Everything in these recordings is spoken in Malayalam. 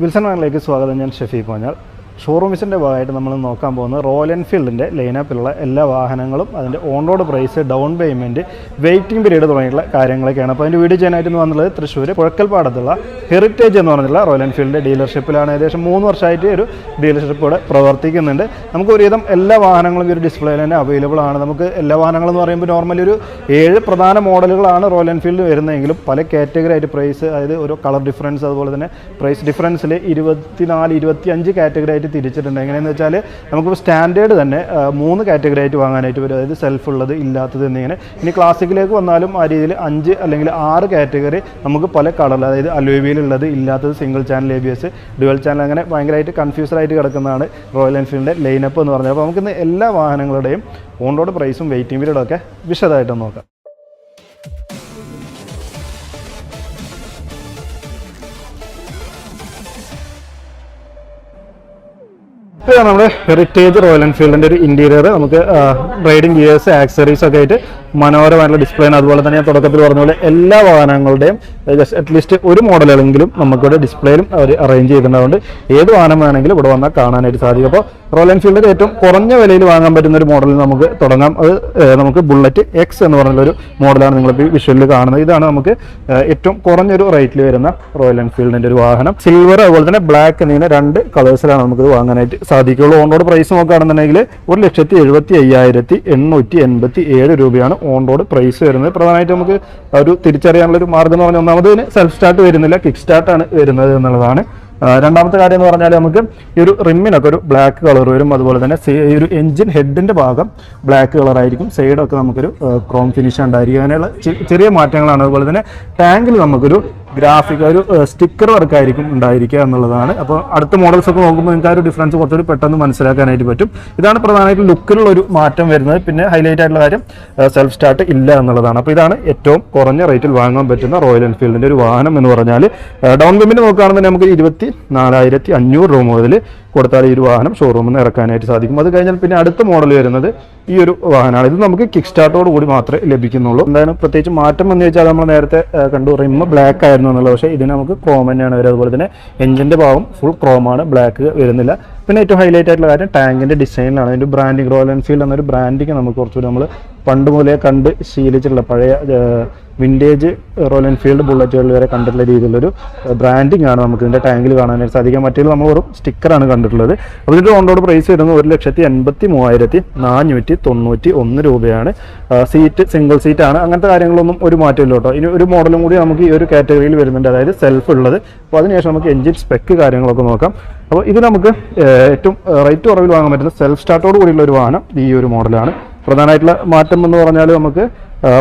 വിൽസൺ വാനിലേക്ക് സ്വാഗതം. ഞാൻ ഷെഫി പോഞ്ഞാൽ ഷോറൂമിസിന്റെ ഭാഗമായിട്ട് നമ്മൾ നോക്കാൻ പോകുന്നത് റോയൽ എൻഫീൽഡിന്റെ ലൈനപ്പിലുള്ള എല്ലാ വാഹനങ്ങളും അതിന്റെ on road price down payment waiting period തുടങ്ങിയിട്ടുള്ള കാര്യങ്ങളൊക്കെയാണ്. അപ്പോൾ അതിന്റെ വീഡിയോ ചെയ്യാനായിട്ട് വന്നുള്ളത് തൃശ്ശൂർ പുഴക്കൽപ്പാടത്തുള്ള ഹെറിറ്റേജ് എന്ന് പറഞ്ഞിട്ടുള്ള റോയൽ എൻഫീൽഡിന്റെ ഡീലർഷിപ്പിലാണ് ഏകദേശം മൂന്ന് വർഷമായിട്ട് ഒരു ഡീലർഷിപ്പ് ഇവിടെ പ്രവർത്തിക്കുന്നുണ്ട്. നമുക്ക് ഒരുവിധം എല്ലാ വാഹനങ്ങളും ഈ ഒരു ഡിസ്പ്ലേയിൽ തന്നെ അവൈലബിൾ ആണ്. നമുക്ക് എല്ലാ വാഹനങ്ങളും എന്ന് പറയുമ്പോൾ നോർമലി ഒരു ഏഴ് പ്രധാന മോഡലുകളാണ് റോയൽ എൻഫീൽഡ് വരുന്നതെങ്കിലും പല കാറ്റഗറി ആയിട്ട് പ്രൈസ് അതായത് ഒരു കളർ ഡിഫറൻസ് അതുപോലെ തന്നെ പ്രൈസ് ഡിഫറൻസിൽ ഇരുപത്തിനാല് ഇരുപത്തി അഞ്ച് കാറ്റഗറി ആയിട്ട് തിരിച്ചിട്ടുണ്ട്. എങ്ങനെയെന്ന് വെച്ചാൽ നമുക്കിപ്പോൾ സ്റ്റാൻഡേർഡ് തന്നെ മൂന്ന് കാറ്റഗറി ആയിട്ട് വാങ്ങാനായിട്ട് വരും. അതായത് സെൽഫ് ഉള്ളത് ഇല്ലാത്തത് എന്നിങ്ങനെ. ഇനി ക്ലാസിക്കിലേക്ക് വന്നാലും ആ രീതിയിൽ അഞ്ച് അല്ലെങ്കിൽ ആറ് കാറ്റഗറി നമുക്ക് പല കളറിൽ അതായത് അലോവിയിലുള്ളത് ഇല്ലാത്തത് single channel A B S dual channel അങ്ങനെ ഭയങ്കരമായിട്ട് കൺഫ്യൂസ്ഡ് ആയിട്ട് കിടക്കുന്നതാണ് റോയൽ എൻഫീൽഡിന്റെ ലൈനപ്പ് എന്ന് പറഞ്ഞത്. അപ്പോൾ നമുക്കിന്ന് എല്ലാ വാഹനങ്ങളുടെയും ഓൺ റോഡ് പ്രൈസും വെയിറ്റിംഗ് പീരീഡൊക്കെ വിശദമായിട്ട് നോക്കാം. ഇതാണ് നമ്മുടെ ഹെറിറ്റേജ് റോയൽ എൻഫീൽഡിന്റെ ഒരു ഇന്റീരിയർ നമുക്ക് റൈഡിങ് ഗിയേഴ്സ് ആക്സറീസ് ഒക്കെ ആയിട്ട് മനോഹരമായിട്ടുള്ള ഡിസ്പ്ലേ അതുപോലെ തന്നെ ഞാൻ തുടക്കത്തിൽ പറഞ്ഞ പോലെ എല്ലാ വാഹനങ്ങളുടെയും ജസ്റ്റ് അറ്റ്ലീസ്റ്റ് ഒരു മോഡലുകളെങ്കിലും നമുക്കിവിടെ ഡിസ്പ്ലേയിലും അവർ അറേഞ്ച് ചെയ്തിട്ടുണ്ടാവുണ്ട് ഏത് വാഹനം വേണമെങ്കിലും ഇവിടെ വന്നാൽ കാണാനായിട്ട് സാധിക്കും. അപ്പോൾ റോയൽ എൻഫീൽഡിന്റെ ഏറ്റവും കുറഞ്ഞ വിലയിൽ വാങ്ങാൻ പറ്റുന്ന ഒരു മോഡലിൽ നമുക്ക് തുടങ്ങാം. അത് നമുക്ക് ബുള്ളറ്റ് എക്സ് എന്ന് പറഞ്ഞൊരു മോഡലാണ് നിങ്ങളിപ്പോൾ വിഷ്വലിൽ കാണുന്നത്. ഇതാണ് നമുക്ക് ഏറ്റവും കുറഞ്ഞൊരു റേറ്റിൽ വരുന്ന റോയൽ എൻഫീൽഡിന്റെ ഒരു വാഹനം. സിൽവർ അതുപോലെ തന്നെ ബ്ലാക്ക് എന്നിങ്ങനെ രണ്ട് കളേഴ്സിലാണ് നമുക്കിത് വാങ്ങാനായിട്ട് സാധിക്കുള്ളൂ ഓൺ റോഡ് പ്രൈസ് നോക്കുകയാണെന്നുണ്ടെങ്കിൽ ഒരു ലക്ഷത്തി എഴുപത്തി അയ്യായിരത്തി എണ്ണൂറ്റി എൺപത്തി ഏഴ് രൂപയാണ് ഓൺ റോഡ് പ്രൈസ് വരുന്നത്. പ്രധാനമായിട്ട് നമുക്ക് ഒരു തിരിച്ചറിയാനുള്ള ഒരു മാർഗം എന്ന് പറഞ്ഞാൽ ഒന്നാമത് സെൽഫ് സ്റ്റാർട്ട് വരുന്നില്ല കിക്ക് സ്റ്റാർട്ടാണ് വരുന്നത് എന്നുള്ളതാണ്. രണ്ടാമത്തെ കാര്യം എന്ന് പറഞ്ഞാൽ നമുക്ക് ഈ ഒരു റിമ്മിനൊക്കെ ഒരു ബ്ലാക്ക് കളർ വരും. അതുപോലെ തന്നെ ഈ ഒരു എഞ്ചിൻ ഹെഡിന്റെ ഭാഗം ബ്ലാക്ക് കളർ ആയിരിക്കും. സൈഡൊക്കെ നമുക്കൊരു ക്രോം ഫിനിഷ് ഉണ്ടായിരിക്കും. അങ്ങനെയുള്ള ചെറിയ മാറ്റങ്ങളാണ്. അതുപോലെ തന്നെ ടാങ്കിൽ നമുക്കൊരു ഗ്രാഫിക് ഒരു സ്റ്റിക്കർ വർക്കായിരിക്കും ഉണ്ടായിരിക്കുക എന്നുള്ളതാണ്. അപ്പോൾ അടുത്ത മോഡൽസ് ഒക്കെ നോക്കുമ്പോൾ നിങ്ങൾക്ക് ആ ഒരു ഡിഫറൻസ് കുറച്ചുകൂടി പെട്ടെന്ന് മനസ്സിലാക്കാനായിട്ട് പറ്റും. ഇതാണ് പ്രധാനമായിട്ടും ലുക്കിലുള്ള ഒരു മാറ്റം വരുന്നത്. പിന്നെ ഹൈലൈറ്റ് ആയിട്ടുള്ള കാര്യം സെൽഫ് സ്റ്റാർട്ട് ഇല്ല എന്നുള്ളതാണ്. അപ്പോൾ ഇതാണ് ഏറ്റവും കുറഞ്ഞ റേറ്റിൽ വാങ്ങാൻ പറ്റുന്ന റോയൽ എൻഫീൽഡിന്റെ ഒരു വാഹനം എന്ന് പറഞ്ഞാൽ ഡൗൺ പേയ്മെന്റ് നോക്കുകയാണെന്നുണ്ടെങ്കിൽ നമുക്ക് ഇരുപത്തി നാലായിരത്തി അഞ്ഞൂറ് രൂപ മുതൽ കൊടുത്താൽ ഈ ഒരു വാഹനം ഷോറൂമിൽ നിന്ന് ഇറക്കാനായിട്ട് സാധിക്കും. അത് കഴിഞ്ഞാൽ പിന്നെ അടുത്ത മോഡൽ വരുന്നത് ഈ ഒരു വാഹനമാണ്. ഇത് നമുക്ക് കിക്ക് സ്റ്റാർട്ടോട് കൂടി മാത്രമേ ലഭിക്കുന്നുള്ളൂ. എന്താണ് പ്രത്യേകിച്ച് മാറ്റം എന്ന് വെച്ചാൽ നമ്മൾ നേരത്തെ കണ്ടു റിമ്മ് ബ്ലാക്ക് ആയിരുന്നു എന്നുള്ളത്. പക്ഷേ ഇതിന് നമുക്ക് ക്രോം തന്നെയാണ് വരുന്നത് അതുപോലെ തന്നെ എഞ്ചിന്റെ ഭാഗം ഫുൾ ക്രോമാണ് ബ്ലാക്ക് വരുന്നില്ല. പിന്നെ ഏറ്റവും ഹൈലൈറ്റ് ആയിട്ടുള്ള കാര്യം ടാങ്കിന്റെ ഡിസൈനിലാണ് അതിന്റെ ബ്രാൻഡിങ് റോയൽ എൻഫീൽഡ് എന്നൊരു ബ്രാൻഡിങ് നമുക്ക് കുറച്ചുകൂടി നമ്മൾ പണ്ട് മുതലേ കണ്ട് ശീലിച്ചിട്ടുള്ള പഴയ വിന്റേജ് റോയൽ എൻഫീൽഡ് ബുള്ളറ്റുകളിൽ വരെ കണ്ടിട്ടുള്ള രീതിയിലൊരു ബ്രാൻഡിങ് ആണ് നമുക്ക് ഇതിന്റെ ടാങ്കിൽ കാണാനായിട്ട് സാധിക്കാം മറ്റേ നമ്മൾ വെറും സ്റ്റിക്കറാണ് കണ്ടിട്ടുള്ളത്. അപ്പോൾ ഇതിന്റെ ഓൺ റോഡ് പ്രൈസ് വരുന്നത് ഒരു ലക്ഷത്തി എൺപത്തി മൂവായിരത്തി നാനൂറ്റി തൊണ്ണൂറ്റി ഒന്ന് രൂപയാണ്. സീറ്റ് സിംഗിൾ സീറ്റ് ആണ്. അങ്ങനത്തെ കാര്യങ്ങളൊന്നും ഒരു മാറ്റമില്ല കേട്ടോ. ഇനി ഒരു മോഡലും കൂടി നമുക്ക് ഈ ഒരു കാറ്റഗറിയിൽ വരുന്നുണ്ട്. അതായത് സെൽഫ് ഉള്ളത്. അപ്പോൾ അതിനുശേഷം നമുക്ക് എഞ്ചിൻ സ്പെക്ക് കാര്യങ്ങളൊക്കെ നോക്കാം. അപ്പോൾ ഇത് നമുക്ക് ഏറ്റവും റേറ്റ് കുറവിൽ വാങ്ങാൻ പറ്റുന്ന സെൽഫ് സ്റ്റാർട്ടോട് കൂടിയുള്ള ഒരു വാഹനം ഈ ഒരു മോഡലാണ്. പ്രധാനമായിട്ടുള്ള മാറ്റം എന്ന് പറഞ്ഞാൽ നമുക്ക്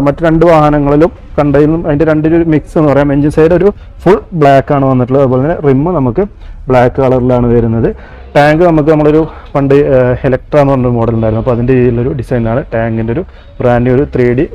മറ്റ് രണ്ട് വാഹനങ്ങളിലും കണ്ടതിലും അതിന്റെ രണ്ടിന്റെ ഒരു മിക്സ് എന്ന് പറയാം. എഞ്ചിൻ സൈഡ് ഒരു ഫുൾ ബ്ലാക്ക് ആണ് വന്നിട്ടുള്ളത്. അതുപോലെ തന്നെ റിമ്മ് നമുക്ക് ബ്ലാക്ക് കളറിലാണ് വരുന്നത്. ടാങ്ക് നമുക്ക് നമ്മളൊരു പണ്ട് ഹെലക്ട്ര എന്ന് പറഞ്ഞൊരു മോഡൽ ഉണ്ടായിരുന്നു. അപ്പോൾ അതിന്റെ രീതിയിലൊരു ഡിസൈനാണ് ടാങ്കിന്റെ ഒരു ബ്രാൻഡ് ഒരു ത്രീ ഡി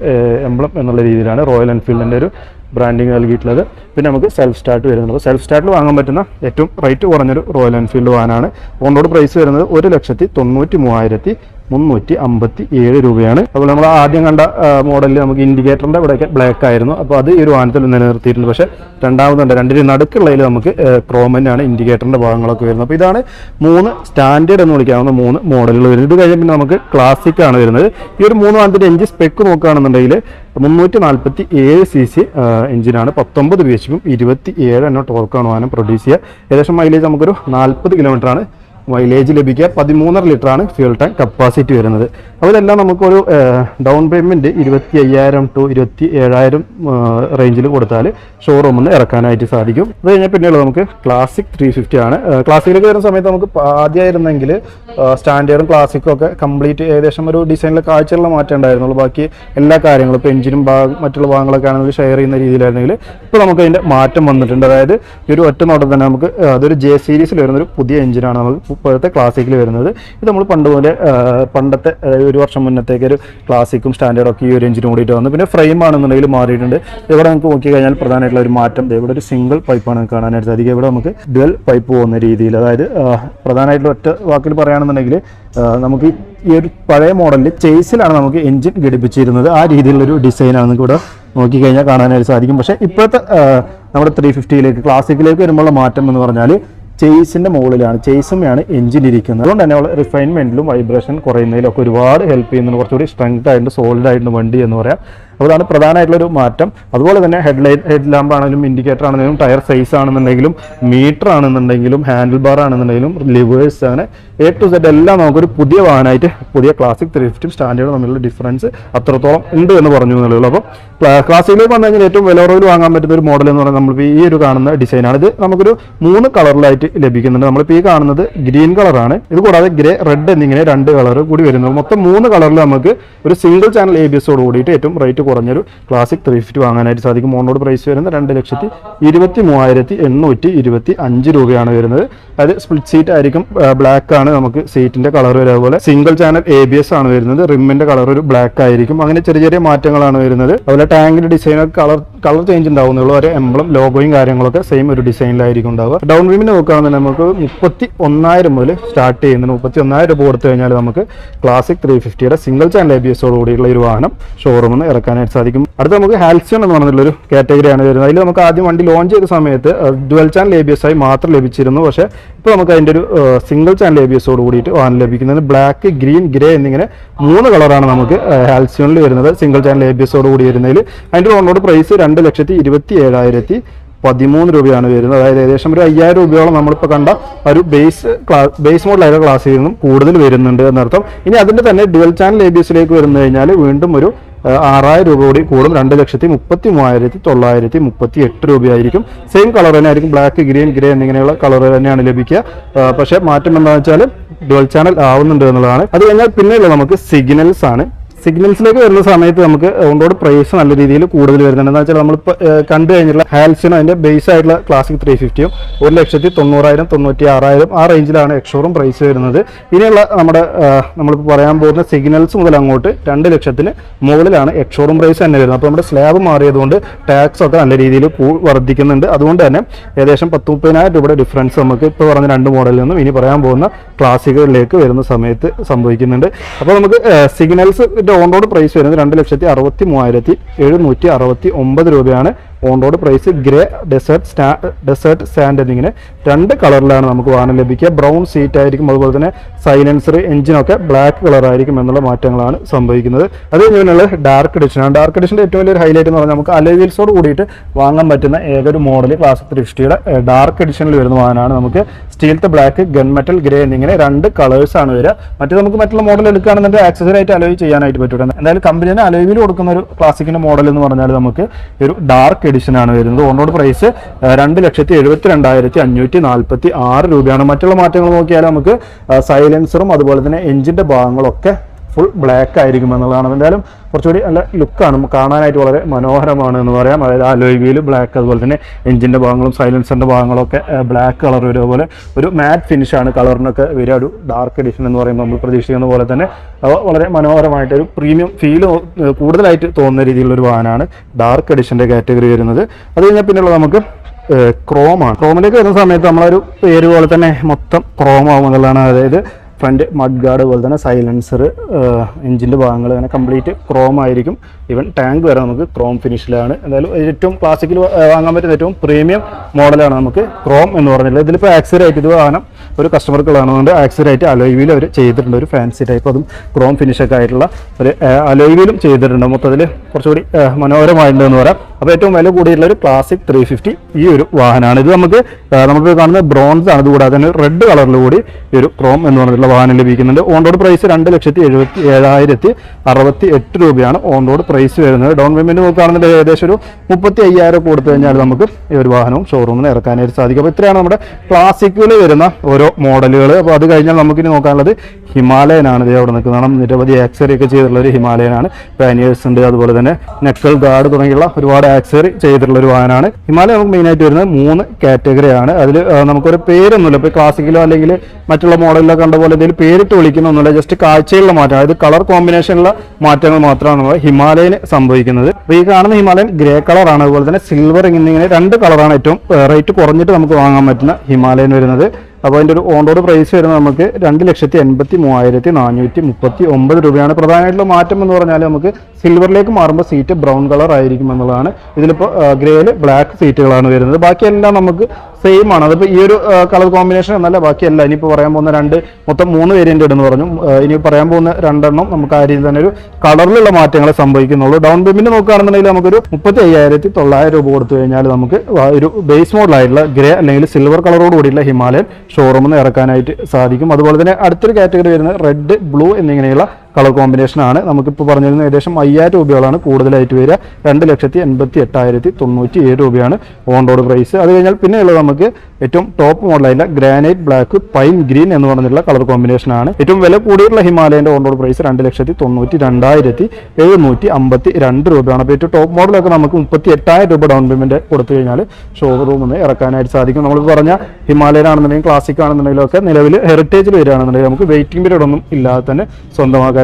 എംബ്ലം എന്നുള്ള രീതിയിലാണ് റോയൽ എൻഫീൽഡിന്റെ ഒരു ബ്രാൻഡിങ് നൽകിയിട്ടുള്ളത്. പിന്നെ നമുക്ക് സെൽഫ് സ്റ്റാർട്ട് വരുന്നുള്ളൂ സെൽഫ് സ്റ്റാർട്ടിൽ വാങ്ങാൻ പറ്റുന്ന ഏറ്റവും റേറ്റ് കുറഞ്ഞൊരു റോയൽ എൻഫീൽഡ് വാനാണ്. ഓൺ റോഡ് പ്രൈസ് വരുന്നത് ഒരു ലക്ഷത്തി തൊണ്ണൂറ്റി മൂവായിരത്തി മുന്നൂറ്റി അമ്പത്തി ഏഴ് രൂപയാണ്. അതുപോലെ നമ്മൾ ആദ്യം കണ്ട മോഡലിൽ നമുക്ക് ഇൻഡിക്കേറ്ററിന്റെ ഇവിടെയൊക്കെ ബ്ലാക്ക് ആയിരുന്നു. അപ്പോൾ അത് ഈ ഒരു വാഹനത്തിൽ നിലനിർത്തിയിട്ടുണ്ട്. പക്ഷേ രണ്ടാമതുണ്ട് രണ്ടിന് നടുക്കുള്ളതിൽ നമുക്ക് ക്രോം തന്നെയാണ് ഇൻഡിക്കേറ്ററിന്റെ ഭാഗങ്ങളൊക്കെ വരുന്നത്. അപ്പോൾ ഇതാണ് മൂന്ന് സ്റ്റാൻഡേർഡ് എന്ന് വിളിക്കാവുന്ന മൂന്ന് മോഡലുകൾ വരുന്നത്. ഇത് കഴിഞ്ഞ് പിന്നെ നമുക്ക് ക്ലാസിക് ആണ് വരുന്നത്. ഈ ഒരു മൂന്ന് വാഹനത്തിന്റെ എഞ്ചിൻ സ്പെക്ക് നോക്കുകയാണെന്നുണ്ടെങ്കിൽ മുന്നൂറ്റി നാൽപ്പത്തി ഏഴ് സി സി എഞ്ചിനാണ് പത്തൊമ്പത് ബി എച്ച് പിയും ഇരുപത്തി ഏഴ് എണ്ണ ടോർക്കാണ് വാഹനം പ്രൊഡ്യൂസ് ചെയ്യുക. ഏകദേശം മൈലേജ് നമുക്കൊരു നാൽപ്പത് കിലോമീറ്റർ ആണ്. മൈലേജ് ലഭിക്കുക. പതിമൂന്നര ലിറ്ററാണ് ഫ്യൂൽ ടാങ്ക് കപ്പാസിറ്റി വരുന്നത്. ഇതെല്ലാം നമുക്കൊരു ഡൗൺ പേയ്മെന്റ് ഇരുപത്തി അയ്യായിരം ടു ഇരുപത്തി ഏഴായിരം റേഞ്ചിൽ കൊടുത്താൽ ഷോറൂമിൽ നിന്ന് ഇറക്കാനായിട്ട് സാധിക്കും. അത് കഴിഞ്ഞാൽ പിന്നെയുള്ള നമുക്ക് ക്ലാസിക് ത്രീ ഫിഫ്റ്റി ആണ്. ക്ലാസിക്കിലേക്ക് വരുന്ന സമയത്ത് നമുക്ക് ആദ്യമായിരുന്നെങ്കിൽ സ്റ്റാൻഡേർഡും ക്ലാസിക്കും ഒക്കെ കംപ്ലീറ്റ് ഏകദേശം ഒരു ഡിസൈനിലെ കാഴ്ചയുള്ള മാറ്റം ഉണ്ടായിരുന്നുള്ളൂ. ബാക്കി എല്ലാ കാര്യങ്ങളും ഇപ്പോൾ എഞ്ചിനും ഭാഗം മറ്റുള്ള ഭാഗങ്ങളൊക്കെ ആണെങ്കിൽ ഷെയർ ചെയ്യുന്ന രീതിയിലായിരുന്നെങ്കിൽ ഇപ്പോൾ നമുക്ക് അതിന്റെ മാറ്റം വന്നിട്ടുണ്ട്. അതായത് ഈ ഒരു ഒറ്റ നോട്ടം തന്നെ നമുക്ക് അതൊരു ജെ സീരീസിൽ വരുന്ന ഒരു പുതിയ എഞ്ചിനാണ് നമുക്ക് ഇപ്പോഴത്തെ ക്ലാസിക്കിൽ വരുന്നത്. ഇത് നമ്മൾ പണ്ട് പോലെ പണ്ടത്തെ ഒരു വർഷം മുന്നത്തേക്ക് ഒരു ക്ലാസിക്കും സ്റ്റാൻഡേർഡൊക്കെ ഈ ഒരു എഞ്ചിനും കൂടിയിട്ട് വന്നു. പിന്നെ ഫ്രെയിം ആണെന്നുണ്ടെങ്കിൽ മാറിയിട്ടുണ്ട്. ഇവിടെ നമുക്ക് നോക്കി കഴിഞ്ഞാൽ പ്രധാനമായിട്ടുള്ള ഒരു മാറ്റം. ഇവിടെ ഒരു സിംഗിൾ പൈപ്പാണ് കാണാനായിട്ട് സാധിക്കുക. ഇവിടെ നമുക്ക് ഡുവൽ പൈപ്പ് പോകുന്ന രീതിയിൽ അതായത് പ്രധാനമായിട്ടുള്ള ഒറ്റ വാക്കിൽ പറയുകയാണെന്നുണ്ടെങ്കിൽ നമുക്ക് ഈ ഒരു പഴയ മോഡലിൽ ചേസിലാണ് നമുക്ക് എഞ്ചിൻ ഘടിപ്പിച്ചിരുന്നത്. ആ രീതിയിലുള്ളൊരു ഡിസൈനാണ് നമുക്ക് ഇവിടെ നോക്കിക്കഴിഞ്ഞാൽ കാണാനായിട്ട് സാധിക്കും. പക്ഷേ ഇപ്പോഴത്തെ നമ്മുടെ ത്രീ ഫിഫ്റ്റിയിലേക്ക് ക്ലാസിക്കിലേക്ക് വരുമ്പോഴുള്ള മാറ്റം എന്ന് പറഞ്ഞാൽ ചേസിന്റെ മുകളിലാണ് ചേസുമാണ് എഞ്ചിൻ ഇരിക്കുന്നത് അതുകൊണ്ട് തന്നെ അവൾ റിഫൈൻമെന്റിലും വൈബ്രേഷൻ കുറയുന്നതിലും ഒക്കെ ഒരുപാട് ഹെൽപ്പ് ചെയ്യുന്നുണ്ട്. കുറച്ചുകൂടി സ്ട്രെങ്ത് ആയിട്ട് സോളിഡ് ആയിട്ട് വണ്ടി എന്ന് പറയാം. അതാണ് പ്രധാനമായിട്ടുള്ള ഒരു മാറ്റം. അതുപോലെ തന്നെ ഹെഡ് ലൈറ്റ് ഹെഡ് ലാമ്പ് ആണെങ്കിലും ഇൻഡിക്കേറ്റർ ആണെങ്കിലും ടയർ സൈസ് ആണെന്നുണ്ടെങ്കിലും മീറ്റർ ആണെന്നുണ്ടെങ്കിലും ഹാൻഡിൽ ബാർ ആണെന്നുണ്ടെങ്കിലും ലിവേഴ്സ് അങ്ങനെ എ ടു സെഡ് എല്ലാം നമുക്കൊരു പുതിയ വാഹനമായിട്ട് പുതിയ ക്ലാസിക് ത്രിഫ്റ്റും സ്റ്റാൻഡേർഡും തമ്മിലുള്ള ഡിഫറൻസ് അത്രത്തോളം ഉണ്ട് എന്ന് പറഞ്ഞു എന്നുള്ളൂ അപ്പോൾ ക്ലാസിക്കിലേക്ക് വന്നു കഴിഞ്ഞാൽ ഏറ്റവും വില കുറവിൽ വാങ്ങാൻ പറ്റുന്ന ഒരു മോഡൽ എന്ന് പറയുന്നത് നമ്മളിപ്പോൾ ഈ ഒരു കാണുന്ന ഡിസൈനാണ് ഇത് നമുക്കൊരു മൂന്ന് കളറിലായിട്ട് ലഭിക്കുന്നുണ്ട്. നമ്മളിപ്പോൾ ഈ കാണുന്നത് ഗ്രീൻ കളറാണ് ഇത് കൂടാതെ ഗ്രേ റെഡ് എന്നിങ്ങനെ രണ്ട് കളർ കൂടി വരുന്നത് മൊത്തം മൂന്ന് കളറിൽ നമുക്ക് ഒരു സിംഗിൾ ചാനൽ എ ബി എസോട് കൂടിയിട്ട് ഏറ്റവും റേറ്റ് കുറഞ്ഞൊരു ക്ലാസിക് ത്രീ ഫിഫ്റ്റി വാങ്ങാനായിട്ട് സാധിക്കും. മോണോട് പ്രൈസ് വരുന്നത് രണ്ട് ലക്ഷത്തി ഇരുപത്തി മൂവായിരത്തി എണ്ണൂറ്റി ഇരുപത്തി അഞ്ച് രൂപയാണ് വരുന്നത്. അതായത് സ്പ്ലിറ്റ് സീറ്റ് ആയിരിക്കും ബ്ലാക്ക് നമുക്ക് സീറ്റിന്റെ കളർ വരെ അതുപോലെ single channel A B S ആണ് വരുന്നത്. റിമ്മിന്റെ കളർ ഒരു ബ്ലാക്ക് ആയിരിക്കും. അങ്ങനെ ചെറിയ ചെറിയ മാറ്റങ്ങളാണ് വരുന്നത്. അതുപോലെ ടാങ്കിന്റെ ഡിസൈൻ കളർ കളർ ചേഞ്ച് ഉണ്ടാവുന്നുള്ളൂ. ഒരു എംബ്ലം ലോഗോയും കാര്യങ്ങളൊക്കെ സെയിം ഒരു ഡിസൈനിലായിരിക്കും ഉണ്ടാവുക. ഡൗൺ പേയ്മെന്റ് നോക്കുകയാണെന്നുണ്ടെങ്കിൽ നമുക്ക് മുപ്പത്തി ഒന്നായിരം മുതൽ സ്റ്റാർട്ട് ചെയ്യുന്നുണ്ട്. മുപ്പത്തി ഒന്നായിരം രൂപ കൊടുത്തു കഴിഞ്ഞാൽ നമുക്ക് classic three ഫിഫ്റ്റിയുടെ single channel A B S കൂടിയുള്ള ഒരു വാഹനം ഷോറൂമിൽ നിന്ന് ഇറക്കാനായിട്ട് സാധിക്കും. അടുത്ത നമുക്ക് ഹാൽസൺ എന്ന് പറഞ്ഞിട്ടുള്ള ഒരു കാറ്റഗറിയാണ് വരുന്നത്. അതിൽ നമുക്ക് ആദ്യം വണ്ടി ലോഞ്ച് ചെയ്ത സമയത്ത് dual channel A B S ആയി മാത്രം ലഭിച്ചിരുന്നു. പക്ഷേ ഇപ്പോൾ നമുക്ക് അതിന്റെ ഒരു സിംഗിൾ ചാനൽ എ ബി എസോട് കൂടിയിട്ട് വാഹനം ലഭിക്കുന്നത് ബ്ലാക്ക് ഗ്രീൻ ഗ്രേ എന്നിങ്ങനെ മൂന്ന് കളറാണ് നമുക്ക് ഹാൽസിയോണിൽ വരുന്നത്. സിംഗിൾ ചാനൽ എ ബി എസോട് കൂടി വരുന്നതിൽ അതിന്റെ ഓൺറോഡ് പ്രൈസ് രണ്ട് ലക്ഷത്തി ഇരുപത്തി ഏഴായിരത്തി പതിമൂന്ന് രൂപയാണ് വരുന്നത്. അതായത് ഏകദേശം ഒരു അയ്യായിരം രൂപയോളം നമ്മളിപ്പോൾ കണ്ട ഒരു ബേസ് ക്ലാസ് ബേസ് മോഡലായ ക്ലാസ്സിൽ നിന്നും കൂടുതൽ വരുന്നുണ്ട് എന്നർത്ഥം. ഇനി അതിന്റെ തന്നെ ഡുവൽ ചാനൽ എ ബി എസിലേക്ക് വരുന്നു കഴിഞ്ഞാൽ വീണ്ടും ഒരു ആറായിരം രൂപ കൂടി കൂടും. രണ്ട് ലക്ഷത്തി മുപ്പത്തി മൂവായിരത്തി തൊള്ളായിരത്തി മുപ്പത്തി എട്ട് രൂപയായിരിക്കും. സെയിം കളർ തന്നെ ആയിരിക്കും ബ്ലാക്ക് ഗ്രീൻ ഗ്രേ എന്നിങ്ങനെയുള്ള കളർ തന്നെയാണ് ലഭിക്കുക. പക്ഷേ മാറ്റം എന്താണെന്ന് വെച്ചാൽ ഡുവൽ ചാനൽ ആവുന്നുണ്ട് എന്നുള്ളതാണ്. അത് കഴിഞ്ഞാൽ പിന്നെയുള്ള നമുക്ക് സിഗ്നൽസ് ആണ്. സിഗ്നൽസിലേക്ക് വരുന്ന സമയത്ത് നമുക്ക് ഓൺറോഡ് പ്രൈസ് നല്ല രീതിയിൽ കൂടുതൽ വരുന്നുണ്ട്. എന്താ വെച്ചാൽ നമ്മളിപ്പോൾ കണ്ടു കഴിഞ്ഞിട്ടുള്ള ഹാൽസിന് അതിന്റെ ബേസ് ആയിട്ടുള്ള ക്ലാസിക് ത്രീ ഫിഫ്റ്റിയും ഒരു ലക്ഷത്തി തൊണ്ണൂറായിരം തൊണ്ണൂറ്റി ആറായിരം ആ റേഞ്ചിലാണ് എക്സോറും പ്രൈസ് വരുന്നത്. ഇനിയുള്ള നമ്മുടെ നമ്മളിപ്പോൾ പറയാൻ പോകുന്ന സിഗ്നൽസ് മുതൽ അങ്ങോട്ട് രണ്ട് ലക്ഷത്തിന് മുകളിലാണ് എക്സോറും പ്രൈസ് തന്നെ വരുന്നത്. അപ്പോൾ നമ്മുടെ സ്ലാബ് മാറിയതുകൊണ്ട് ടാക്സ് ഒക്കെ നല്ല രീതിയിൽ വർദ്ധിക്കുന്നുണ്ട്. അതുകൊണ്ട് തന്നെ ഏകദേശം പത്ത് മുപ്പതിനായിരം രൂപയുടെ ഡിഫറൻസ് നമുക്ക് ഇപ്പോൾ പറഞ്ഞ രണ്ട് മോഡലിൽ നിന്നും ഇനി പറയാൻ പോകുന്ന ക്ലാസിക്കുകളിലേക്ക് വരുന്ന സമയത്ത് സംഭവിക്കുന്നുണ്ട്. അപ്പോൾ നമുക്ക് സിഗ്നൽസ് ഓൺ റോഡ് പ്രൈസ് വരുന്നത് രണ്ട് ലക്ഷത്തി അറുപത്തി മൂവായിരത്തി എഴുന്നൂറ്റി അറുപത്തി ഒമ്പത് രൂപയാണ്. On road price grey desert സ്റ്റാ ഡെസേർട്ട് സാൻഡ് എന്നിങ്ങനെ രണ്ട് കളറിലാണ് നമുക്ക് വാഹനം ലഭിക്കുക. ബ്രൗൺ സീറ്റ് ആയിരിക്കും അതുപോലെ തന്നെ സൈലൻസർ എഞ്ചിനൊക്കെ ബ്ലാക്ക് കളർ ആയിരിക്കും എന്നുള്ള മാറ്റങ്ങളാണ് സംഭവിക്കുന്നത്. അത് കഴിഞ്ഞുള്ള ഡാർക്ക് എഡിഷനാണ് ഡാർക്ക് എഡിഷന്റെ ഏറ്റവും വലിയൊരു ഹൈലൈറ്റ് എന്ന് പറഞ്ഞാൽ നമുക്ക് അലവീൽസോട് കൂടിയിട്ട് വാങ്ങാൻ പറ്റുന്ന ഏതൊരു മോഡൽ ക്ലാസിക് ത്രിഷ്ടിയുടെ ഡാർക്ക് എഡിഷനിൽ വരുന്ന വാഹനമാണ് നമുക്ക് സ്റ്റീൽത്തെ ബ്ലാക്ക് ഗൺ മെറ്റൽ ഗ്രേ എന്നിങ്ങനെ രണ്ട് കളേഴ്സ് ആണ് വരിക. മറ്റേ നമുക്ക് മറ്റുള്ള മോഡൽ എടുക്കുകയാണെന്നുണ്ടെങ്കിൽ ആക്സസറി ആയിട്ട് അലോയ് ചെയ്യാനായിട്ട് പറ്റൂല. എന്തായാലും കമ്പനി തന്നെ അലോയിൽ കൊടുക്കുന്ന ഒരു ക്ലാസിക്കിന്റെ മോഡൽ എന്ന് പറഞ്ഞാൽ നമുക്ക് ഒരു ഡാർക്ക് എഡിഷൻ ആണ് വരുന്നത്. ഓൺറോഡ് പ്രൈസ് രണ്ട് ലക്ഷത്തി എഴുപത്തി രണ്ടായിരത്തി അഞ്ഞൂറ്റി നാൽപ്പത്തി ആറ് രൂപയാണ്. മറ്റുള്ള മാറ്റങ്ങൾ നോക്കിയാൽ നമുക്ക് സൈലൻസറും അതുപോലെ തന്നെ എഞ്ചിന്റെ ഭാഗങ്ങളൊക്കെ ഫുൾ ബ്ലാക്ക് ആയിരിക്കും എന്നുള്ളതാണ്. എന്തായാലും കുറച്ചുകൂടി നല്ല ലുക്കാണ് കാണാനായിട്ട് വളരെ മനോഹരമാണ് എന്ന് പറയാം. അതായത് അലോയ് വീൽ ബ്ലാക്ക് അതുപോലെ തന്നെ എഞ്ചിന്റെ ഭാഗങ്ങളും സൈലൻസറിന്റെ ഭാഗങ്ങളൊക്കെ ബ്ലാക്ക് കളർ വരും. ഒരു മാറ്റ് ഫിനിഷാണ് കളറിനൊക്കെ വരിക. ഒരു ഡാർക്ക് എഡിഷൻ എന്ന് പറയുമ്പോൾ നമ്മൾ പ്രതീക്ഷിക്കുന്ന പോലെ തന്നെ വളരെ മനോഹരമായിട്ട് ഒരു പ്രീമിയം ഫീൽ കൂടുതലായിട്ട് തോന്നുന്ന രീതിയിലുള്ള ഒരു വാഹനമാണ് ഡാർക്ക് എഡിഷന്റെ കാറ്റഗറി വരുന്നത്. അത് കഴിഞ്ഞാൽ പിന്നെയുള്ള നമുക്ക് ക്രോമാണ് ക്രോമിലേക്ക് വരുന്ന സമയത്ത് നമ്മളൊരു പേര് പോലെ തന്നെ മൊത്തം ക്രോം ആവും എന്നുള്ളതാണ്. അതായത് ഫ്രണ്ട് മഡ് ഗാർഡ് പോലെ തന്നെ സൈലൻസർ എഞ്ചിന്റെ ഭാഗങ്ങൾ അങ്ങനെ കംപ്ലീറ്റ് ക്രോം ആയിരിക്കും. ഈവൻ ടാങ്ക് വരെ നമുക്ക് ക്രോം ഫിനിഷിലാണ്. എന്തായാലും ഏറ്റവും ക്ലാസിക്കിൽ വാങ്ങാൻ പറ്റുന്ന ഏറ്റവും പ്രീമിയം മോഡലാണ് നമുക്ക് ക്രോം എന്ന് പറഞ്ഞിട്ടുള്ളത്. ഇതിലിപ്പോൾ ആക്സിഡായിട്ട് ഇത് വാഹനം ഒരു കസ്റ്റമർക്കുള്ളതാണ് ആക്സിഡായിട്ട് അലോയിവിൽ അവർ ചെയ്തിട്ടുണ്ട്. ഒരു ഫാൻസി ടൈപ്പ് അതും ക്രോം ഫിനിഷൊക്കെ ആയിട്ടുള്ള ഒരു അലോയിവിലും ചെയ്തിട്ടുണ്ട്. മൊത്തത്തിൽ കുറച്ചുകൂടി മനോഹരമായിട്ടുണ്ടെന്ന് പറയാം. അപ്പോൾ ഏറ്റവും വില കൂടിയിട്ടുള്ള ഒരു ക്ലാസിക് ത്രീ ഫിഫ്റ്റി ഈ ഒരു വാഹനമാണ്. ഇത് നമുക്ക് നമുക്ക് കാണുന്ന ബ്രോൺസ് ആണ്. കൂടാതെ തന്നെ റെഡ് കളറിൽ കൂടി ഈ ഒരു ക്രോം എന്ന് പറഞ്ഞിട്ടുള്ള വാഹനം ലഭിക്കുന്നുണ്ട്. ഓൺ റോഡ് പ്രൈസ് രണ്ട് ലക്ഷത്തി എഴുപത്തി ഏഴായിരത്തി അറുപത്തി എട്ട് രൂപയാണ് ഓൺ റോഡ് പ്രൈസ് വരുന്നത്. ഡൗൺ പേയ്മെന്റ് നോക്കുകയാണെന്നുണ്ടെങ്കിൽ ഏകദേശം ഒരു മുപ്പത്തി അയ്യായിരം കൊടുത്തു കഴിഞ്ഞാൽ നമുക്ക് ഈ ഒരു വാഹനവും ഷോറൂമിൽ നിന്ന് ഇറക്കാനായിട്ട് സാധിക്കും. അപ്പോൾ ഇത്രയാണ് നമ്മുടെ ക്ലാസിക്കുകൾ വരുന്ന ഓരോ മോഡലുകൾ അപ്പോൾ അത് കഴിഞ്ഞാൽ നമുക്കിനി നോക്കാനുള്ളത് ഹിമാലയൻ ആണ് ഇത് അവിടെ നിൽക്കുന്നതാണ് നിരവധി ആക്സറി ഒക്കെ ചെയ്തിട്ടുള്ള ഒരു ഹിമാലയനാണ്. പാനിയേഴ്സ് ഉണ്ട്. അതുപോലെ തന്നെ നെക്കൽ ഗാർഡ് തുടങ്ങിയുള്ള ഒരുപാട് ആക്സറി ചെയ്തിട്ടുള്ള ഒരു വാഹനമാണ്. ഹിമാലയ നമുക്ക് മെയിനായിട്ട് വരുന്നത് മൂന്ന് കാറ്റഗറിയാണ് അതിൽ നമുക്കൊരു പേരൊന്നുമില്ല. ഇപ്പോൾ ക്ലാസിക്കലോ അല്ലെങ്കിൽ മറ്റുള്ള മോഡലിലോ കണ്ട പോലെ എന്തെങ്കിലും പേരിട്ട് വിളിക്കുന്നൊന്നുമില്ല. ജസ്റ്റ് കാഴ്ചയിലുള്ള മാറ്റം. അതായത് കളർ കോമ്പിനേഷനിലുള്ള മാറ്റങ്ങൾ മാത്രമാണ് നമ്മൾ ഹിമാലയന് സംഭവിക്കുന്നത്. ഈ കാണുന്ന ഹിമാലയൻ ഗ്രേ കളറാണ് അതുപോലെ തന്നെ സിൽവർ ഇങ്ങനെ രണ്ട് കളറാണ് ഏറ്റവും റേറ്റ് കുറഞ്ഞിട്ട് നമുക്ക് വാങ്ങാൻ പറ്റുന്ന ഹിമാലയൻ വരുന്നത്. അപ്പോൾ അതിന്റെ ഒരു ഓൺ റോഡ് പ്രൈസ് വരുന്നത് നമുക്ക് രണ്ട് ലക്ഷത്തി എൺപത്തി മൂവായിരത്തി നാനൂറ്റി മുപ്പത്തി ഒമ്പത് രൂപയാണ്. പ്രധാനമായിട്ടുള്ള മാറ്റം എന്ന് പറഞ്ഞാൽ നമുക്ക് സിൽവറിലേക്ക് മാറുമ്പോൾ സീറ്റ് ബ്രൗൺ കളർ ആയിരിക്കും എന്നുള്ളതാണ്. ഇതിലിപ്പോൾ ഗ്രേയിൽ ബ്ലാക്ക് സീറ്റുകളാണ് വരുന്നത്. ബാക്കിയെല്ലാം നമുക്ക് സെയിം ആണ്. അതിപ്പോൾ ഈ ഒരു കളർ കോമ്പിനേഷൻ എന്നല്ല ബാക്കിയല്ല ഇനിയിപ്പോൾ പറയാൻ പോകുന്ന രണ്ട് മൊത്തം മൂന്ന് വേരിയന്റ് ഉണ്ടെന്ന് പറഞ്ഞു. ഇനി പറയാൻ പോകുന്ന രണ്ടെണ്ണം നമുക്ക് ആ രീതിയിൽ തന്നെ ഒരു കളറിലുള്ള മാറ്റങ്ങളെ സംഭവിക്കുന്നുള്ളൂ. ഡൗൺ പേയ്മെന്റ് നോക്കുകയാണെന്നുണ്ടെങ്കിൽ നമുക്കൊരു മുപ്പത്തി അയ്യായിരത്തി തൊള്ളായിരം രൂപ കൊടുത്തു കഴിഞ്ഞാൽ നമുക്ക് ഒരു ബേസ് മോഡലായിട്ടുള്ള ഗ്രേ അല്ലെങ്കിൽ സിൽവർ കളറോട് കൂടിയുള്ള ഹിമാലയൻ ഷോറൂമിൽ നിന്ന് ഇറക്കാനായിട്ട് സാധിക്കും. അതുപോലെ തന്നെ അടുത്തൊരു കാറ്റഗറി വരുന്നത് റെഡ് ബ്ലൂ എന്നിങ്ങനെയുള്ള കളർ കോമ്പിനേഷനാണ് നമുക്കിപ്പോൾ പറഞ്ഞിരുന്ന ഏകദേശം അയ്യായിരം രൂപയോളാണ് കൂടുതലായിട്ട് വരിക. രണ്ട് ലക്ഷത്തി എൺപത്തി എട്ടായിരത്തി തൊണ്ണൂറ്റി ഏഴ് രൂപയാണ് ഓൺ റോഡ് പ്രൈസ് അത് കഴിഞ്ഞാൽ പിന്നെയുള്ളത് നമുക്ക് ഏറ്റവും ടോപ്പ് മോഡലായിട്ടുള്ള ഗ്രാനൈറ്റ് ബ്ലാക്ക് പൈൻ ഗ്രീൻ എന്ന് പറഞ്ഞിട്ടുള്ള കളർ കോമ്പിനേഷനാണ് ഏറ്റവും വില കൂടിയിട്ടുള്ള ഹിമാലയന്റെ ഓൺ റോഡ് പ്രൈസ് രണ്ട് ലക്ഷത്തി തൊണ്ണൂറ്റി രണ്ടായിരത്തി എഴുന്നൂറ്റി അമ്പത്തി രണ്ട് രൂപയാണ്. അപ്പോൾ ഏറ്റവും ടോപ്പ് മോഡലൊക്കെ നമുക്ക് മുപ്പത്തി എട്ടായിരം രൂപ ഡൗൺ പേയ്മെന്റ് കൊടുത്തു കഴിഞ്ഞാൽ ഷോറൂമിൽ നിന്ന് ഇറക്കാനായിട്ട് സാധിക്കും. നമ്മൾ പറഞ്ഞ ഹിമാലയൻ ആണെന്നുണ്ടെങ്കിൽ ക്ലാസിക് ആണെന്നുണ്ടെങ്കിലും ഒക്കെ നിലവിൽ ഹെറിറ്റേജിൽ വരികയാണെന്നുണ്ടെങ്കിൽ നമുക്ക് വെയിറ്റിംഗ് പീരീഡ് ഒന്നും ഇല്ലാതെ തന്നെ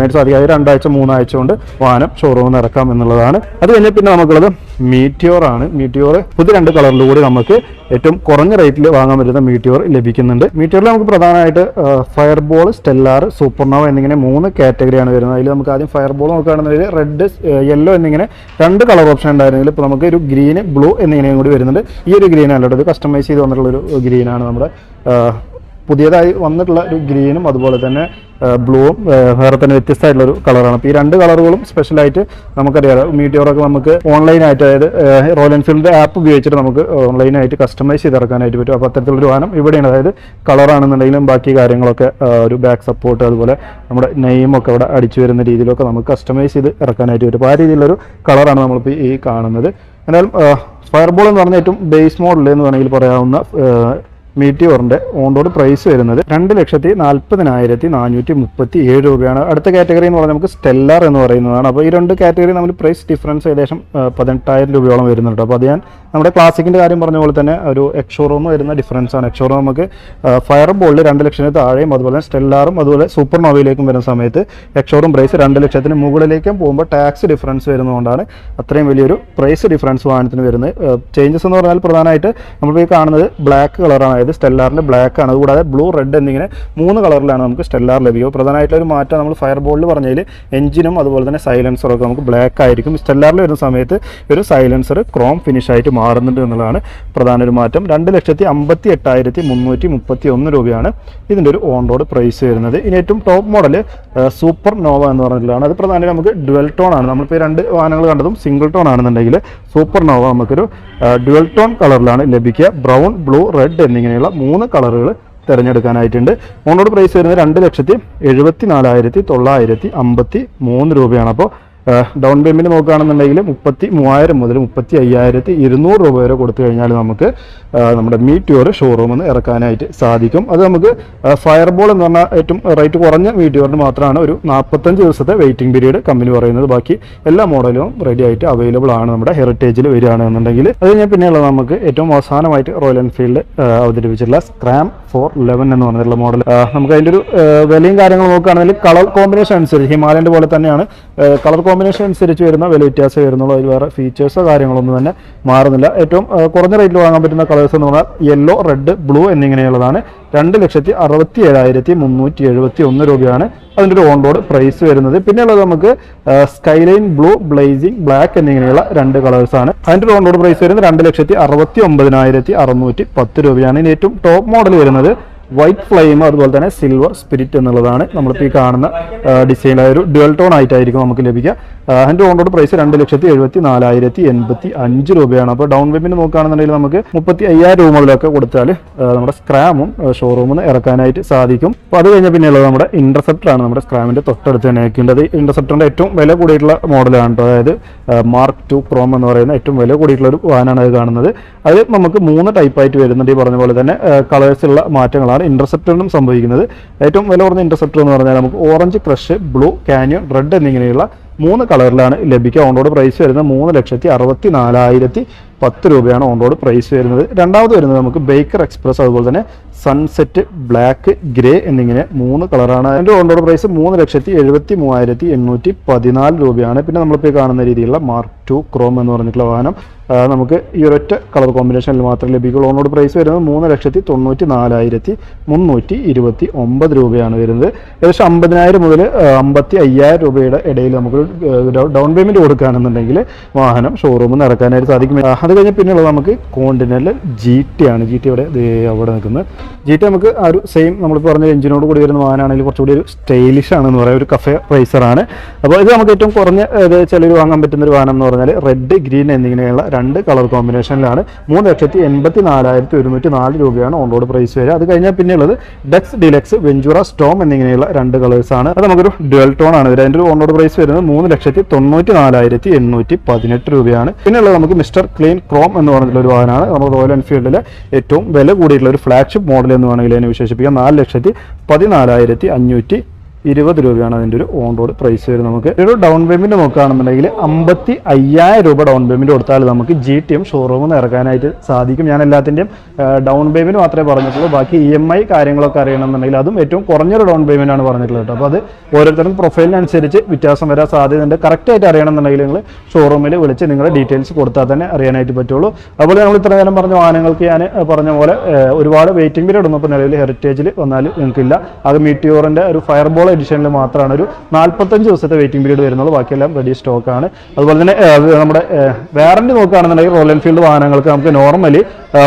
സ്വന്തമാക്കാനായിട്ട് സാധിക്കും അത് രണ്ടാഴ്ച മൂന്നാഴ്ച കൊണ്ട് വാഹനം ഷോറൂമിൽ നിന്ന് ഇറക്കാം എന്നുള്ളതാണ്. അത് കഴിഞ്ഞ് പിന്നെ നമുക്കുള്ളത് മീറ്റിയോർ ആണ്. മീറ്റിയോർ പുതിയ രണ്ട് കളറിലൂടെ നമുക്ക് ഏറ്റവും കുറഞ്ഞ റേറ്റിൽ വാങ്ങാൻ പറ്റുന്ന മീറ്റിയോർ ലഭിക്കുന്നുണ്ട്. മീറ്റിയോറിൽ നമുക്ക് പ്രധാനമായിട്ട് ഫയർബോൾ സ്റ്റെല്ലാർ സൂപ്പർനോവ എന്നിങ്ങനെ മൂന്ന് കാറ്റഗറിയാണ് വരുന്നത്. അതിൽ നമുക്ക് ആദ്യം ഫയർബോൾ നോക്കുകയാണെന്നുണ്ടെങ്കിൽ റെഡ് യെല്ലോ എന്നിങ്ങനെ രണ്ട് കളർ ഓപ്ഷൻ ഉണ്ടായിരുന്നെങ്കിൽ ഇപ്പോൾ നമുക്ക് ഒരു ഗ്രീന് ബ്ലൂ എന്നിങ്ങനെയും കൂടി വരുന്നുണ്ട്. ഈ ഒരു ഗ്രീൻ അല്ല ഇത് കസ്റ്റമൈസ് ചെയ്ത് വന്നിട്ടുള്ള ഒരു ഗ്രീനാണ് നമ്മുടെ പുതിയതായി വന്നിട്ടുള്ള ഒരു ഗ്രീനും അതുപോലെ തന്നെ ബ്ലൂവും വേറെ തന്നെ വ്യത്യസ്തമായിട്ടുള്ള ഒരു കളറാണ്. അപ്പോൾ ഈ രണ്ട് കളറുകളും സ്പെഷ്യലായിട്ട് നമുക്കറിയാം മീറ്റിയോറൊക്കെ നമുക്ക് ഓൺലൈനായിട്ട് അതായത് റോയൽ എൻഫീൽഡിന്റെ ആപ്പ് ഉപയോഗിച്ചിട്ട് നമുക്ക് ഓൺലൈനായിട്ട് കസ്റ്റമൈസ് ചെയ്ത് ഇറക്കാനായിട്ട് പറ്റും. അപ്പോൾ അത്തരത്തിലൊരു വാഹനം ഇവിടെയാണ്. അതായത് കളറാണെന്നുണ്ടെങ്കിലും ബാക്കി കാര്യങ്ങളൊക്കെ ഒരു ബാക്ക് സപ്പോർട്ട് അതുപോലെ നമ്മുടെ നെയിമൊക്കെ അവിടെ അടിച്ചു വരുന്ന രീതിയിലൊക്കെ നമുക്ക് കസ്റ്റമൈസ് ചെയ്ത് ഇറക്കാനായിട്ട് പറ്റും. അപ്പോൾ ആ രീതിയിലുള്ളൊരു കളറാണ് നമ്മളിപ്പോൾ ഈ കാണുന്നത്. എന്നാലും ഫയർബോൾ എന്ന് പറഞ്ഞ ഏറ്റവും ബേസ് മോഡൽ എന്ന് വേണമെങ്കിൽ പറയാവുന്ന ആ, മീറ്റിയോറിന്റെ ഓൺ റോഡ് പ്രൈസ് വരുന്നത് രണ്ട് ലക്ഷത്തി നാൽപ്പതിനായിരത്തി നാനൂറ്റി മുപ്പത്തി ഏഴ് രൂപയാണ്. അടുത്ത കാറ്റഗറി എന്ന് പറഞ്ഞാൽ നമുക്ക് സ്റ്റെല്ലാർ എന്ന് പറയുന്നതാണ്. അപ്പോൾ ഈ രണ്ട് കാറ്റഗറി നമ്മൾ പ്രൈസ് ഡിഫറൻസ് ഏകദേശം പതിനെട്ടായിരം രൂപയോളം വരുന്നുണ്ട്. അപ്പോൾ അത് ഞാൻ നമ്മുടെ ക്ലാസിക്കിന്റെ കാര്യം പറഞ്ഞ പോലെ തന്നെ ഒരു എക്സോറൂം വരുന്ന ഡിഫറൻസ് ആണ്. എക്സോറൂം നമുക്ക് ഫയർ ബോളിൽ രണ്ട് ലക്ഷത്തിന് താഴെയും അതുപോലെ തന്നെ സ്റ്റെല്ലാറും അതുപോലെ സൂപ്പർ നോവയിലേക്കും വരുന്ന സമയത്ത് എക്സോറൂം പ്രൈസ് രണ്ട് ലക്ഷത്തിന് മുകളിലേക്കും പോകുമ്പോൾ ടാക്സ് ഡിഫറൻസ് വരുന്നതുകൊണ്ടാണ് അത്രയും വലിയൊരു പ്രൈസ് ഡിഫറൻസ് വാഹനത്തിന് വരുന്നത്. ചേഞ്ചസ് എന്ന് പറഞ്ഞാൽ പ്രധാനമായിട്ട് നമ്മളിപ്പോൾ ഈ കാണുന്നത് ബ്ലാക്ക് കളറാണ്. അതായത് സ്റ്റെല്ലാറിന്റെ ബ്ലാക്ക് ആണ്. അതുകൂടാതെ ബ്ലൂ റെഡ് എന്നിങ്ങനെ മൂന്ന് കളറിലാണ് നമുക്ക് സ്റ്റെല്ലാർ ലഭിക്കുക. പ്രധാനമായിട്ടുള്ള ഒരു മാറ്റം നമ്മൾ ഫയർ ബോളിൽ പറഞ്ഞതിൽ എഞ്ചിനും അതുപോലെ തന്നെ സൈലൻസറും ഒക്കെ നമുക്ക് ബ്ലാക്ക് ആയിരിക്കും. സ്റ്റെല്ലാറിൽ വരുന്ന സമയത്ത് ഒരു സൈലൻസർ ക്രോം ഫിനിഷ് ആയിട്ട് മാറുന്നുണ്ട് എന്നുള്ളതാണ് പ്രധാന ഒരു മാറ്റം. രണ്ട് ലക്ഷത്തി അമ്പത്തി എട്ടായിരത്തി മുന്നൂറ്റി മുപ്പത്തി ഒന്ന് രൂപയാണ് ഇതിന്റെ ഒരു ഓൺ റോഡ് പ്രൈസ് വരുന്നത്. ഇനി ഏറ്റവും ടോപ്പ് മോഡൽ സൂപ്പർ നോവ എന്ന് പറഞ്ഞിട്ടുള്ളതാണ്. അത് പ്രധാനമായും നമുക്ക് ഡുവൽ ടോൺ ആണ്. നമ്മളിപ്പോൾ രണ്ട് വാഹനങ്ങൾ കണ്ടതും സിംഗിൾ ടോൺ ആണെന്നുണ്ടെങ്കിൽ സൂപ്പർ നോവ നമുക്കൊരു ഡുവൽ ടോൺ കളറിലാണ് ലഭിക്കുക. ബ്രൗൺ ബ്ലൂ റെഡ് എന്നിങ്ങനെയുള്ള മൂന്ന് കളറുകൾ തിരഞ്ഞെടുക്കാനായിട്ടുണ്ട്. ഓണോട് പ്രൈസ് വരുന്നത് രണ്ട് ലക്ഷത്തി എഴുപത്തി നാലായിരത്തി തൊള്ളായിരത്തി അമ്പത്തി മൂന്ന് രൂപയാണ്. അപ്പോൾ ഡൗൺ പേയ്മെന്റ് നോക്കുകയാണെന്നുണ്ടെങ്കിൽ മുപ്പത്തി മൂവായിരം മുതൽ മുപ്പത്തി അയ്യായിരത്തി ഇരുന്നൂറ് രൂപ വരെ കൊടുത്തു കഴിഞ്ഞാൽ നമുക്ക് നമ്മുടെ മീറ്റിയോർ ഷോറൂമിൽ നിന്ന് ഇറക്കാനായിട്ട് സാധിക്കും. അത് നമുക്ക് ഫയർബോൾ എന്ന് പറഞ്ഞാൽ ഏറ്റവും റേറ്റ് കുറഞ്ഞ മീറ്റിയോറിന് മാത്രമാണ്. ഒരു നാൽപ്പത്തഞ്ച് ദിവസത്തെ വെയിറ്റിംഗ് പീരീഡ് കമ്പനി പറയുന്നത്. ബാക്കി എല്ലാ മോഡലും റെഡി ആയിട്ട് അവൈലബിൾ ആണ് നമ്മുടെ ഹെറിറ്റേജിൽ വരികയാണെന്നുണ്ടെങ്കിൽ. അത് കഴിഞ്ഞാൽ പിന്നെയുള്ള നമുക്ക് ഏറ്റവും അവസാനമായിട്ട് റോയൽ എൻഫീൽഡ് അവതരിപ്പിച്ചിട്ടുള്ള സ്ക്രാം ഫോർ ലെവൻ എന്ന് പറഞ്ഞിട്ടുള്ള മോഡൽ നമുക്ക് അതിന്റെ ഒരു വിലയും കാര്യങ്ങളും നോക്കുകയാണെങ്കിൽ കളർ കോമ്പിനേഷൻ അനുസരിച്ച് ഹിമാലയന്റെ പോലെ തന്നെയാണ്. കളർ കോമ്പിനേഷൻ അനുസരിച്ച് വരുന്ന വില വ്യത്യാസം വരുന്നുള്ളൂ അതിൽ വേറെ ഫീച്ചേഴ്സോ കാര്യങ്ങളൊന്നും തന്നെ മാറുന്നില്ല. ഏറ്റവും കുറഞ്ഞ റേറ്റിൽ വാങ്ങാൻ പറ്റുന്ന കളേഴ്സ് എന്ന് പറഞ്ഞാൽ യെല്ലോ റെഡ് ബ്ലൂ എന്നിങ്ങനെയുള്ളതാണ്. രണ്ട് ലക്ഷത്തി അറുപത്തി ഏഴായിരത്തി മുന്നൂറ്റി എഴുപത്തി ഒന്ന് രൂപയാണ് അതിന്റെ ഒരു ഓൺ റോഡ് പ്രൈസ് വരുന്നത്. പിന്നെയുള്ളത് നമുക്ക് സ്കൈലൈൻ ബ്ലൂ ബ്ലേസിംഗ് ബ്ലാക്ക് എന്നിങ്ങനെയുള്ള രണ്ട് കളേഴ്സ് ആണ്. അതിന്റെ ഒരു ഓൺ റോഡ് പ്രൈസ് വരുന്നത് രണ്ട് ലക്ഷത്തി അറുപത്തി ഒമ്പതിനായിരത്തി അറുന്നൂറ്റി പത്ത് രൂപയാണ്. ഇനി ഏറ്റവും ടോപ്പ് മോഡൽ വരുന്നത് വൈറ്റ് ഫ്ലെയിം അതുപോലെ തന്നെ സിൽവർ സ്പിരിറ്റ് എന്നുള്ളതാണ് നമ്മളിപ്പോൾ ഈ കാണുന്ന ഡിസൈൻ ഒരു ഡുവൽ ടോൺ ആയിട്ടായിരിക്കും നമുക്ക് ലഭിക്കുക. അതിന്റെ ഓൺ റോഡ് പ്രൈസ് രണ്ട് ലക്ഷത്തി എഴുപത്തി നാലായിരത്തി എൺപത്തി അഞ്ച് രൂപയാണ്. അപ്പോൾ ഡൗൺ പേയ്മെന്റ് നോക്കുകയാണെന്നുണ്ടെങ്കിൽ നമുക്ക് മുപ്പത്തി അയ്യായിരം രൂപ മുതലൊക്കെ കൊടുത്താൽ നമ്മുടെ സ്ക്രാമും ഷോറൂമിൽ നിന്ന് ഇറക്കാനായിട്ട് സാധിക്കും. അപ്പോൾ അത് കഴിഞ്ഞാൽ പിന്നെയുള്ളത് നമ്മുടെ ഇന്റർസെപ്റ്ററാണ് നമ്മുടെ സ്ക്രാമിന്റെ തൊട്ടടുത്ത് തന്നെ വെക്കേണ്ടത് ഇന്റർസെപ്റ്ററിന്റെ ഏറ്റവും വില കൂടിയിട്ടുള്ള മോഡലാണ് കേട്ടോ. അതായത് മാർക്ക് ടു പ്രോം എന്ന് പറയുന്ന ഏറ്റവും വില കൂടിയിട്ടുള്ള ഒരു വാനാണ് അത് കാണുന്നത്. അത് നമുക്ക് മൂന്ന് ടൈപ്പായിട്ട് വരുന്നുണ്ട്. ഈ പറഞ്ഞ പോലെ തന്നെ കളേഴ്സുള്ള മാറ്റങ്ങളാണ്. ഇന്റർസെപ്റ്ററിനും സംഭവിക്കുന്നത്. ഏറ്റവും വില കുറഞ്ഞ ഇന്റർസെപ്റ്റർ എന്ന് പറഞ്ഞാൽ നമുക്ക് orange crush blue canyon red എന്നിങ്ങനെയുള്ള മൂന്ന് കളറിലാണ് ലഭിക്കുക. ഓൺ റോഡ് പ്രൈസ് വരുന്നത് മൂന്ന് ലക്ഷത്തി അറുപത്തി നാലായിരത്തി പത്ത് രൂപയാണ് ഓൺ റോഡ് പ്രൈസ് വരുന്നത്. രണ്ടാമത് വരുന്നത് നമുക്ക് ബേക്കർ എക്സ്പ്രസ് അതുപോലെ തന്നെ സൺസെറ്റ് ബ്ലാക്ക് ഗ്രേ എന്നിങ്ങനെ മൂന്ന് കളറാണ് അതിന്റെ ഓൺ റോഡ് പ്രൈസ് മൂന്ന് ലക്ഷത്തി എഴുപത്തി മൂവായിരത്തി എണ്ണൂറ്റി പതിനാല് രൂപയാണ്. പിന്നെ നമ്മളിപ്പോൾ കാണുന്ന രീതിയിലുള്ള മാർക്ക് ടു ക്രോം എന്ന് പറഞ്ഞിട്ടുള്ള വാഹനം. നമുക്ക് ഈ ഒരൊറ്റ കളർ കോമ്പിനേഷനിൽ മാത്രം ലഭിക്കുള്ളൂ. ഓണോട് പ്രൈസ് വരുന്നത് മൂന്ന് ലക്ഷത്തി തൊണ്ണൂറ്റി നാലായിരത്തി മുന്നൂറ്റി ഇരുപത്തി ഒമ്പത് രൂപയാണ് വരുന്നത്. ഏകദേശം അമ്പതിനായിരം മുതൽ അമ്പത്തി അയ്യായിരം രൂപയുടെ ഇടയിൽ നമുക്ക് ഡൗൺ പേയ്മെന്റ് കൊടുക്കുകയാണെന്നുണ്ടെങ്കിൽ വാഹനം ഷോറൂമിൽ നിന്ന് ഇറക്കാനായിട്ട് സാധിക്കും അത് കഴിഞ്ഞ് പിന്നെയുള്ളത് നമുക്ക് കോണ്ടിനെന്റൽ ജി ടി ആണ്. ജി ഇവിടെ അവിടെ നിൽക്കുന്നത്. ജി ടി നമുക്ക് ആ ഒരു സെയിം നമ്മൾ പറഞ്ഞ എഞ്ചിനോട് കൂടി വരുന്ന വാഹനമാണെങ്കിൽ കുറച്ചുകൂടി ഒരു സ്റ്റൈലിഷ് ആണെന്ന് പറയാം. ഒരു കഫേ റൈസറാണ് അപ്പോൾ ഇത് നമുക്ക് ഏറ്റവും കുറഞ്ഞ ചിലർ വാങ്ങാൻ പറ്റുന്ന ഒരു വാഹനം എന്ന് പറഞ്ഞാൽ റെഡ് ഗ്രീൻ എന്നിങ്ങനെയുള്ള രണ്ട് കളർ കോമ്പിനേഷനിലാണ്. മൂന്ന് ലക്ഷത്തി എൺപത്തി നാലായിരത്തി ഒരുന്നൂറ്റി നാല് രൂപയാണ് ഓൺ റോഡ് പ്രൈസ് വരിക. അത് കഴിഞ്ഞാൽ പിന്നെയുള്ളത് ഡെക്സ് ഡിലക്സ് വെഞ്ചുറ സ്റ്റോം എന്നിങ്ങനെയുള്ള രണ്ട് കളേഴ്സാണ് അത് നമുക്കൊരു ഡുവൽ ടോൺ ആണ്. വരിക അതിന്റെ ഒരു ഓൺ റോഡ് പ്രൈസ് വരുന്നത് മൂന്ന് ലക്ഷത്തി തൊണ്ണൂറ്റി നാലായിരത്തി എണ്ണൂറ്റി പതിനെട്ട് രൂപയാണ്. പിന്നെയുള്ളത് നമുക്ക് മിസ്റ്റർ ക്ലീൻ ക്രോം എന്ന് പറഞ്ഞിട്ടുള്ള ഒരു വാഹനമാണ്. നമ്മൾ റോയൽ എൻഫീൽഡിലെ ഏറ്റവും വില കൂടിയിട്ടുള്ള ഒരു ഫ്ലാഗ്ഷിപ്പ് മോഡൽ എന്ന് വേണമെങ്കിൽ അതിനെ വിശേഷിപ്പിക്കാം. നാല് ലക്ഷത്തി പതിനാലായിരത്തി അഞ്ഞൂറ്റി ഇരുപത് രൂപയാണ് അതിന്റെ ഒരു ഓൺ റോഡ് പ്രൈസ് വരും നമുക്ക്. ഒരു ഡൗൺ പേയ്മെന്റ് നോക്കുകയാണെന്നുണ്ടെങ്കിൽ അമ്പത്തി അയ്യായിരം രൂപ ഡൗൺ പേയ്മെന്റ് കൊടുത്താൽ നമുക്ക് ജി ടി എം ഷോറൂമിൽ നിന്ന് ഇറക്കാനായിട്ട് സാധിക്കും. ഞാൻ എല്ലാത്തിന്റെയും ഡൗൺ പേയ്മെന്റ് മാത്രമേ പറഞ്ഞിട്ടുള്ളൂ. ബാക്കി ഇ എം ഐ കാര്യങ്ങളൊക്കെ അറിയണമെന്നുണ്ടെങ്കിൽ അതും ഏറ്റവും കുറഞ്ഞൊരു ഡൗൺ പേയ്മെന്റ് ആണ് പറഞ്ഞിട്ടുള്ളത് കേട്ടോ. അപ്പോൾ അത് ഓരോരുത്തരും പ്രൊഫൈലിനനുസരിച്ച് വ്യത്യാസം വരാൻ സാധ്യതയുണ്ട്. കറക്റ്റായിട്ട് അറിയണമെന്നുണ്ടെങ്കിൽ നിങ്ങൾ ഷോറൂമിൽ വിളിച്ച് നിങ്ങളുടെ ഡീറ്റെയിൽസ് കൊടുത്താൽ തന്നെ അറിയാനായിട്ട് പറ്റുള്ളൂ. അതുപോലെ നമ്മൾ ഇത്ര നേരം പറഞ്ഞ വാഹനങ്ങൾക്ക് ഞാൻ പറഞ്ഞ പോലെ ഒരുപാട് വെയിറ്റിംഗ് പീരീഡ് ഒന്നും ഇപ്പോൾ നിലവിൽ ഹെറിറ്റേജിൽ വന്നാൽ നിങ്ങൾക്കില്ല. അത് മീറ്റിയോറിന്റെ ഒരു ഫയർബോൾ എഡിഷനിൽ മാത്രമാണ് ഒരു നാൽപ്പത്തഞ്ച് ദിവസത്തെ വെയിറ്റിംഗ് പീരീഡ് വരുന്നുള്ളൂ. ബാക്കിയെല്ലാം റെഡി സ്റ്റോക്കാണ് അതുപോലെ തന്നെ നമ്മുടെ വാറണ്ടി നോക്കുകയാണെന്നുണ്ടെങ്കിൽ റോയൽ എൻഫീൽഡ് വാഹനങ്ങൾക്ക് നമുക്ക് നോർമലി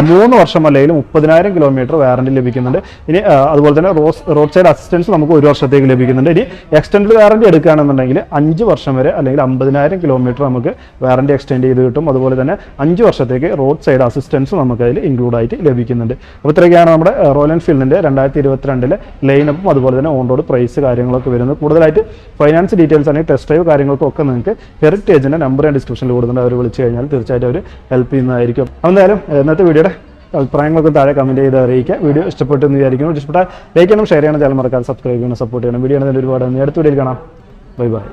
മൂന്ന് വർഷം അല്ലെങ്കിൽ മുപ്പതിനായിരം കിലോമീറ്റർ വാറണ്ടി ലഭിക്കുന്നുണ്ട്. ഇനി അതുപോലെ തന്നെ റോസ് റോഡ് സൈഡ് അസിസ്റ്റൻസ് നമുക്ക് ഒരു വർഷത്തേക്ക് ലഭിക്കുന്നുണ്ട്. ഇനി എക്സ്റ്റൻഡ് വാറണ്ടി എടുക്കുകയാണെന്നുണ്ടെങ്കിൽ അഞ്ച് വർഷം വരെ അല്ലെങ്കിൽ അമ്പതിനായിരം കിലോമീറ്റർ നമുക്ക് വാറണ്ടി എക്സ്റ്റെൻഡ് ചെയ്ത് കിട്ടും. അതുപോലെ തന്നെ അഞ്ച് വർഷത്തേക്ക് റോഡ് സൈഡ് അസിസ്റ്റൻസ് നമുക്ക് അതിൽ ഇൻക്ലൂഡ് ആയിട്ട് ലഭിക്കുന്നുണ്ട്. അപ്പോൾ ഇത്രയൊക്കെയാണ് നമ്മുടെ റോയൽ എൻഫീൽഡിന്റെ രണ്ടായിരത്തി ഇരുപത്തിരണ്ടിലെ ലൈനപ്പും അതുപോലെ തന്നെ ഓൺ റോഡ് പ്രൈസ് കാര്യങ്ങളൊക്കെ വരുന്നത്. കൂടുതലായിട്ട് ഫൈനാൻസ് ഡീറ്റെയിൽസ് ആണെങ്കിൽ ടെസ്റ്റ് ഡ്രൈവ് കാര്യങ്ങൾക്കും ഒക്കെ നിങ്ങൾക്ക് ഹെറിറ്റേജിന്റെ നമ്പർ ഞാൻ ഡിസ്ക്രിപ്ഷനിൽ കൊടുക്കുന്നുണ്ട് അവർ വിളിച്ച് കഴിഞ്ഞാൽ തീർച്ചയായിട്ടും അവർ ഹെൽപ്പ് ചെയ്യുന്നതായിരിക്കും. എന്തായാലും ഇന്നത്തെ വീഡിയോയുടെ അഭിപ്രായങ്ങളൊക്കെ താഴെ കമന്റ് ചെയ്ത് അറിയിക്കുക. വീഡിയോ ഇഷ്ടപ്പെട്ടു എന്ന് വിചാരിക്കുന്നു. ഇഷ്ടപ്പെട്ട ലൈക്ക് ചെയ്യണം ഷെയർ ചെയ്യണം ചാനൽ മറക്കാതെ സബ്സ്ക്രൈബ് ചെയ്യണം സപ്പോർട്ട് ചെയ്യണം. വീഡിയോ ആണെങ്കിൽ ഒരുപാട്. അടുത്ത വീഡിയോയിൽ കാണാം. Bye bye